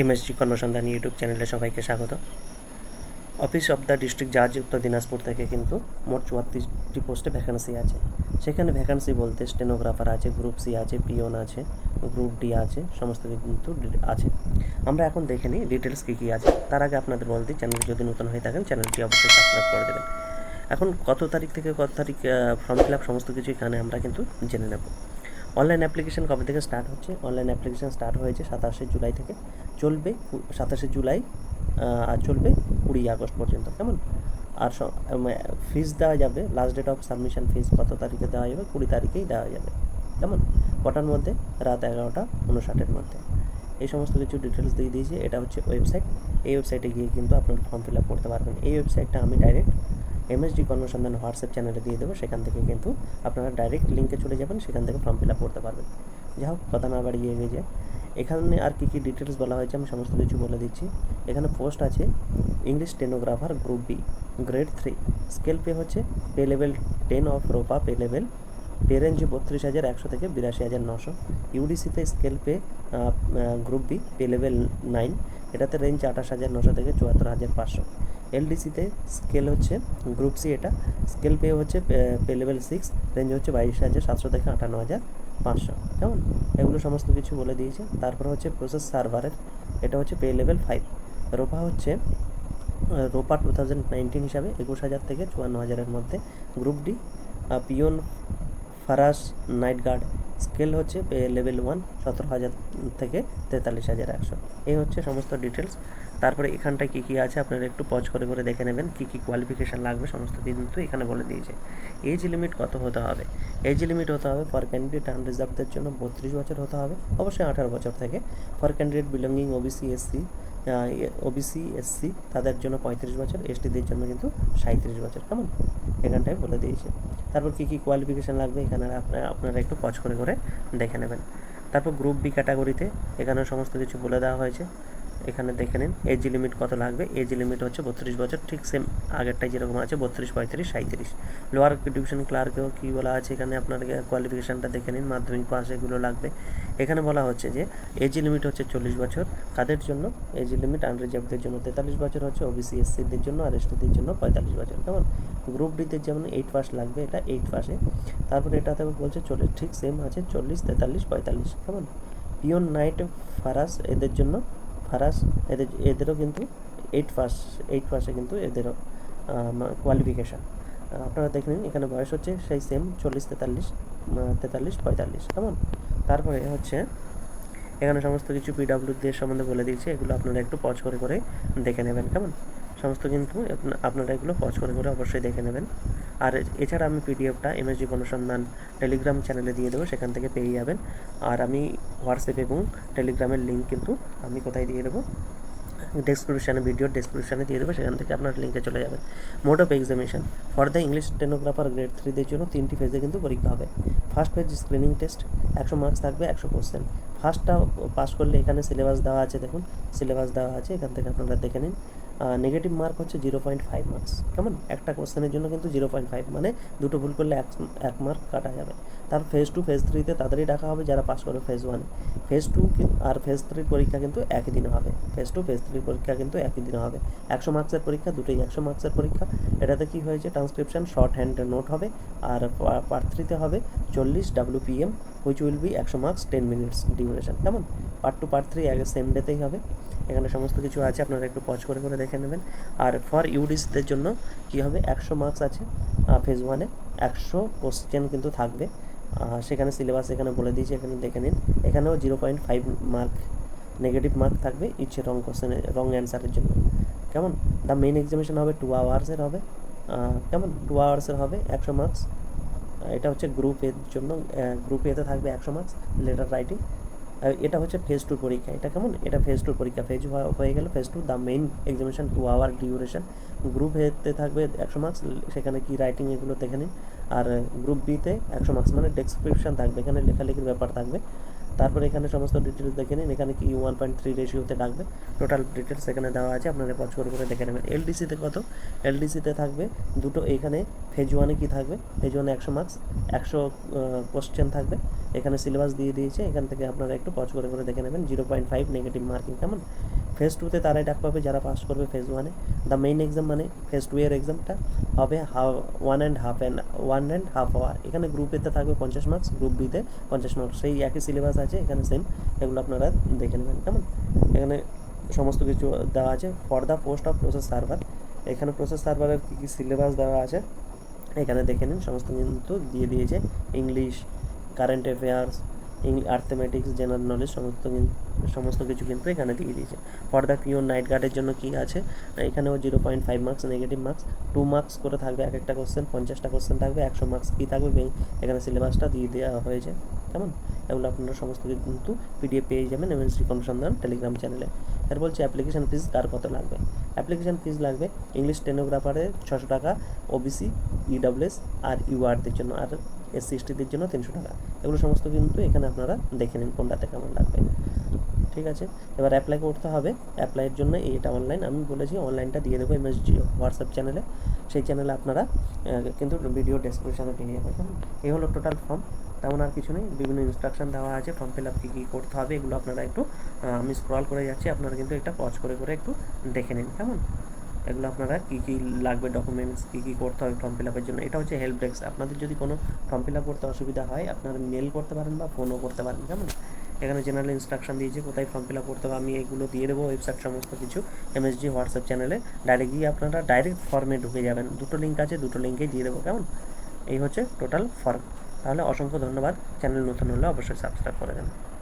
MSG কর্মসন্ধান YouTube চ্যানেলে সবাইকে স্বাগত। অফিস অফ দ্য ডিস্ট্রিক্ট জাজ উত্তর দিনাজপুর থেকে কিন্তু মোট চুয়াত্রিশটি পোস্টে ভ্যাকান্সি আছে। সেখানে ভ্যাকান্সি বলতে স্টেনোগ্রাফার আছে, গ্রুপ সি আছে, পিওন আছে, গ্রুপ ডি আছে, সমস্ত কিন্তু আছে। আমরা এখন দেখে নিই ডিটেলস কী কী আছে। তার আগে আপনাদের বলতে চ্যানেল যদি নতুন হয়ে থাকেন, চ্যানেলটি অবশ্যই সাবস্ক্রাইব করে দেবেন। এখন কত তারিখ থেকে কত তারিখ ফর্ম ফিল আপ সমস্ত কিছু এখানে আমরা কিন্তু জেনে নেব। অনলাইন অ্যাপ্লিকেশন কবে থেকে স্টার্ট হচ্ছে? অনলাইন অ্যাপ্লিকেশন স্টার্ট হয়েছে সাতাশে জুলাই থেকে। চলবে সাতাশে জুলাই আর চলবে কুড়ি আগস্ট পর্যন্ত। কেমন? আর ফিজ দেওয়া যাবে। Last date of submission fees কত তারিখে দেওয়া যাবে? কুড়ি তারিখেই দেওয়া যাবে। কেমন? কটার মধ্যে? রাত এগারোটা উনষাটের মধ্যে। এই সমস্ত কিছু ডিটেলস দিয়ে দিয়েছি। এটা হচ্ছে ওয়েবসাইট এই ওয়েবসাইটে গিয়ে কিন্তু আপনার ফর্ম ফিল আপ করতে পারবেন। এই ওয়েবসাইটটা আমি ডাইরেক্ট এমএসডি কর্মসন্ধান হোয়াটসঅ্যাপ চ্যানেলে দিয়ে দেবো। সেখান থেকে কিন্তু আপনারা ডাইরেক্ট লিঙ্কে চলে যাবেন, সেখান থেকে ফর্ম ফিল আপ করতে পারবেন। যাই হোক, কথা না বাড়িয়ে এগিয়ে যায় এখানে আর কী কী ডিটেলস বলা হয়েছে আমি সমস্ত কিছু বলে দিচ্ছি। এখানে পোস্ট আছে English stenographer group B grade three scale pay হচ্ছে pay level ten of ROPA pay level pay range বত্রিশ হাজার একশো থেকে বিরাশি হাজার নশো। ইউডিসিতে scale pay group B pay level nine এটাতে রেঞ্জ আঠাশ হাজার, নশো থেকে চুয়াত্তর হাজার পাঁচশো। এলডিসিতে স্কেল হচ্ছে গ্রুপ সি এটা। স্কেল পে হচ্ছে পে লেভেল সিক্স রেঞ্জ হচ্ছে বাইশ হাজার, সাতশো থেকে আটান্ন হাজার পাঁচশো। কেমন? এগুলো সমস্ত কিছু বলে দিয়েছে। তারপর হচ্ছে প্রসেস সার্ভারের এটা হচ্ছে পে লেভেল ফাইভ রোপা হচ্ছে, রোপা টু থাউজেন্ড নাইনটিন হিসাবে একুশ হাজার থেকে চুয়ান্ন হাজারের মধ্যে। গ্রুপ ডি পিওন ফারাস নাইট গার্ড স্কেল হচ্ছে লেভেল ওয়ান, সতেরো হাজার থেকে তেতাল্লিশ হাজার একশো। এই হচ্ছে সমস্ত ডিটেলস তারপরে এখানটায় কী কী আছে আপনারা একটু পজ করে করে দেখে নেবেন, কী কী কোয়ালিফিকেশান লাগবে সমস্ত কিন্তু এখানে বলে দিয়েছে। এজ লিমিট কত হতে হবে? এজ লিমিট হতে হবে ফর ক্যান্ডিডেট আনরিজার্ভদের জন্য বত্রিশ বছর হতে হবে, অবশ্যই আঠারো বছর থেকে। For candidate belonging OBC SC OBC SC তাদের জন্য পঁয়ত্রিশ বছর এসটিদের জন্য কিন্তু সাঁত্রিশ বছর, কেমন? এখানটায় বলে দিয়েছে। তারপর কী কী কোয়ালিফিকেশান লাগবে? এখানে আপনারা আপনারা একটু পজ করে করে দেখে নেবেন। তারপর গ্রুপ বি ক্যাটাগরিতে এখানে সমস্ত কিছু বলে দেওয়া হয়েছে। এখানে দেখে নিন এজ লিমিট কত লাগবে? এজ লিমিট হচ্ছে বত্রিশ বছর, ঠিক সেম আগেরটাই যেরকম আছে, বত্রিশ, পঁয়ত্রিশ সাঁত্রিশ লোয়ার ডিভিশন ক্লার্কেও কী বলা আছে এখানে? আপনার কোয়ালিফিকেশানটা দেখে নিন, মাধ্যমিক পাস এগুলো লাগবে। এখানে বলা হচ্ছে যে এজ লিমিট হচ্ছে চল্লিশ বছর। কাদের জন্য? এজ লিমিট আনরিজার্ভদের জন্য তেতাল্লিশ বছর হচ্ছে ওবিসি এসসিদের জন্য, আর এসটিদের জন্য পঁয়তাল্লিশ বছর। কেমন? গ্রুপ ডিতে যেমন এইট পাস লাগবে, এটা এইট পাসে তারপরে এটাতে বলছে চল্লিশ, ঠিক সেম আছে, চল্লিশ, তেতাল্লিশ, পঁয়তাল্লিশ। কেমন? পিওন নাইট ফারাস এদের জন্য ফারাস, এদের, এদেরও কিন্তু এইট পাস এইট পাসে কিন্তু এদেরও কোয়ালিফিকেশান আপনারা দেখে নিন, এখানে বয়স হচ্ছে সেই সেম চল্লিশ, তেতাল্লিশ তেতাল্লিশ, পঁয়তাল্লিশ, কেমন? তারপরে হচ্ছে, এখানে সমস্ত কিছু পিডাব্লিউদের সম্বন্ধে বলে দিয়েছে, এগুলো আপনারা একটু পজ করে করে দেখে নেবেন, কেমন? সমস্ত কিন্তু আপনারা এগুলো পজ করে করে অবশ্যই দেখে নেবেন। আর এছাড়া আমি পিডিএফটা এমএসজি অনুসন্ধান টেলিগ্রাম চ্যানেলে দিয়ে দেবো, সেখান থেকে পেয়ে যাবেন। আর আমি হোয়াটসঅ্যাপ এবং টেলিগ্রামের লিঙ্ক কিন্তু আমি কোথায় দিয়ে দেবো? ডেসক্রিপশানে ভিডিওর ডেসক্রিপশানে দিয়ে দেবো, সেখান থেকে আপনার লিঙ্কে চলে যাবেন mode of examination for the English stenographer grade থ্রিদের জন্য তিনটি ফেজে কিন্তু পরীক্ষা হবে। ফার্স্ট ফেজ স্ক্রিনিং টেস্ট একশো মার্কস থাকবে, একশো কোশ্চেন ফার্স্টটা পাস করলে এখানে সিলেবাস দেওয়া আছে, দেখুন সিলেবাস দেওয়া আছে, এখান থেকে আপনারা দেখে নিন। নেগেটিভ মার্ক হচ্ছে জিরো পয়েন্ট ফাইভ মার্কস কেমন? একটা কোশ্চেনের জন্য কিন্তু জিরো পয়েন্ট ফাইভ মানে দুটো ভুল করলে এক এক মার্ক কাটা যাবে। তার ফেজ টু ফেজ থ্রিতে তাদেরই ডাকা হবে যারা পাস করবে ফেজ ওয়ানে ফেজ টু আর ফেজ থ্রির পরীক্ষা কিন্তু একই দিনে হবে। ফেজ টু ফেজ থ্রির পরীক্ষা কিন্তু একই দিনে হবে। একশো মার্কসের পরীক্ষা, দুটোই একশো মার্কসের পরীক্ষা। এটাতে কি হয়েছে? ট্রান্সক্রিপশন শর্ট হ্যান্ড নোট হবে। আর পার্ট থ্রিতে হবে চল্লিশ W P M which will be একশো মার্কস টেন মিনিটস ডিউরেশন কেমন? পার্ট টু পার্ট থ্রি আগে সেম ডেতেই হবে। এখানে সমস্ত কিছু আছে, আপনারা একটু পজ করে করে দেখে নেবেন। আর ফর ইউডিসদের জন্য কী হবে? একশো মার্কস আছে ফেজ ওয়ানে একশো কোশ্চেন কিন্তু থাকবে। সেখানে সিলেবাস এখানে বলে দিয়েছে, এখানে দেখে নিন। এখানেও zero point five mark negative mark থাকবে, ইচ্ছে রং কোশ্চেনের রং অ্যান্সারের জন্য। কেমন? দ্য মেইন এক্সামিনেশন হবে টু আওয়ার্সের হবে। কেমন? টু আওয়ার্সের হবে, একশো মার্কস এটা হচ্ছে গ্রুপ এর জন্য গ্রুপ এতে থাকবে একশো মার্কস লেটার রাইটিং এটা হচ্ছে ফেজ টু পরীক্ষা। এটা কেমন? এটা ফেজ টু পরীক্ষা। ফেজ হয়ে গেল phase two the main examination two hour duration group এতে থাকবে একশো মার্কস সেখানে কি রাইটিং এগুলো দেখে নিন। আর গ্রুপ বিতে একশো মার্কস মানে ডেসক্রিপশন থাকবে। এখানে লেখালেখির ব্যাপার থাকবে। তারপরে এখানে সমস্ত ডিটেলস দেখে নিন। এখানে কি ওয়ান পয়েন্ট থ্রি রেশিওতে ডাকবে। টোটাল ডিটেলস এখানে দেওয়া আছে। আপনারা পজ করে করে দেখে নেবেন। এলডিসিতে কত? এলডিসিতে থাকবে দুটো, এখানে ফেজ ওয়ানে কী থাকবে? ফেজ ওয়ানে একশো মার্কস একশো কোশ্চেন থাকবে। এখানে সিলেবাস দিয়ে দিয়েছে, এখান থেকে আপনারা একটু পজ করে করে দেখে নেবেন। Zero point five negative marking কেমন? ফেজ টুতে তারাই ডাক পাবে যারা পাস করবে ফেজ ওয়ানে দ্য মেইন এক্সাম মানে ফেজ টু এর এক্সামটা হবে half one and half and one and half hour এখানে গ্রুপ এতে থাকবে পঞ্চাশ মার্কস গ্রুপ বিতে পঞ্চাশ মার্কস সেই একই সিলেবাস আছে, এখানে সেম এগুলো আপনারা দেখে নেবেন, কেমন? এখানে সমস্ত কিছু দেওয়া আছে। For the post of process server এখানে প্রসেস সার্ভারের কী কী সিলেবাস দেওয়া আছে, এখানে দেখে নিন। সমস্ত কিন্তু দিয়ে দিয়েছে। English current affairs English arithmetics general knowledge সমস্ত সমস্ত কিছু কিন্তু এখানে দিয়ে দিয়েছে। ফর দ্য পিওর নাইট গার্ডের জন্য কী আছে? এখানেও zero point five marks negative marks two marks করে থাকবে, এক একটা কোশ্চেন পঞ্চাশটা কোশ্চেন থাকবে, একশো মার্কস কী থাকবে? এখানে সিলেবাসটা দিয়ে দেওয়া হয়েছে। কেমন? এগুলো আপনারা সমস্ত কিন্তু পিডিএফ পেয়ে যাবেন এমএনসি অনুসন্ধান টেলিগ্রাম চ্যানেলে এর বলছে অ্যাপ্লিকেশন ফিস কার কত লাগবে? অ্যাপ্লিকেশন ফিস লাগবে ইংলিশ টেনোগ্রাফারে ছশো টাকা ওবিসি ইডাব্লিউএস আর ইউআরদের জন্য আর এস সিক্সটিদের জন্য তিনশো টাকা। এগুলো সমস্ত কিন্তু এখানে আপনারা দেখে নিন কোনটাতে কেমন লাগবে। ঠিক আছে? এবার অ্যাপ্লাই করতে হবে। অ্যাপ্লাইয়ের জন্য এটা অনলাইন আমি বলেছি অনলাইনটা দিয়ে দেবো এমএসজি হোয়াটসঅ্যাপ চ্যানেলে সেই চ্যানেলে আপনারা কিন্তু ভিডিও ডেসক্রিপশানে যাবেন কেমন? এই হলো টোটাল ফর্ম তেমন আর কিছু নেই। বিভিন্ন ইনস্ট্রাকশন দেওয়া আছে ফর্ম ফিল আপ কী কী করতে হবে, এগুলো আপনারা একটু আমি স্ক্রল করে যাচ্ছি, আপনারা কিন্তু এটা পজ করে করে একটু দেখে নিন, কেমন? এগুলো আপনারা কী কী লাগবে ডকুমেন্টস কী কী করতে হবে ফর্ম ফিল আপের জন্য? এটা হচ্ছে হেল্প ডেস্ক আপনাদের যদি কোনো ফর্ম ফিল আপ করতে অসুবিধা হয়, আপনারা মেল করতে পারেন বা ফোনও করতে পারেন, কেমন? এখানে জেনারেল ইনস্ট্রাকশন দিয়েছে, কোথায় ফর্ম ফিল আপ করতে হবে, আমি এগুলো দিয়ে দেবো ওয়েবসাইট সমস্ত কিছু এমএসজি হোয়াটসঅ্যাপ চ্যানেলে ডাইরেক্ট গিয়ে আপনারা ডাইরেক্ট ফর্মে ঢুকে যাবেন। দুটো লিঙ্ক আছে, দুটো লিঙ্কেই দিয়ে দেবো, কেমন? এই হচ্ছে টোটাল ফর্ম তাহলে অসংখ্য ধন্যবাদ। চ্যানেল নতুন হলে অবশ্যই সাবস্ক্রাইব করে দেবেন।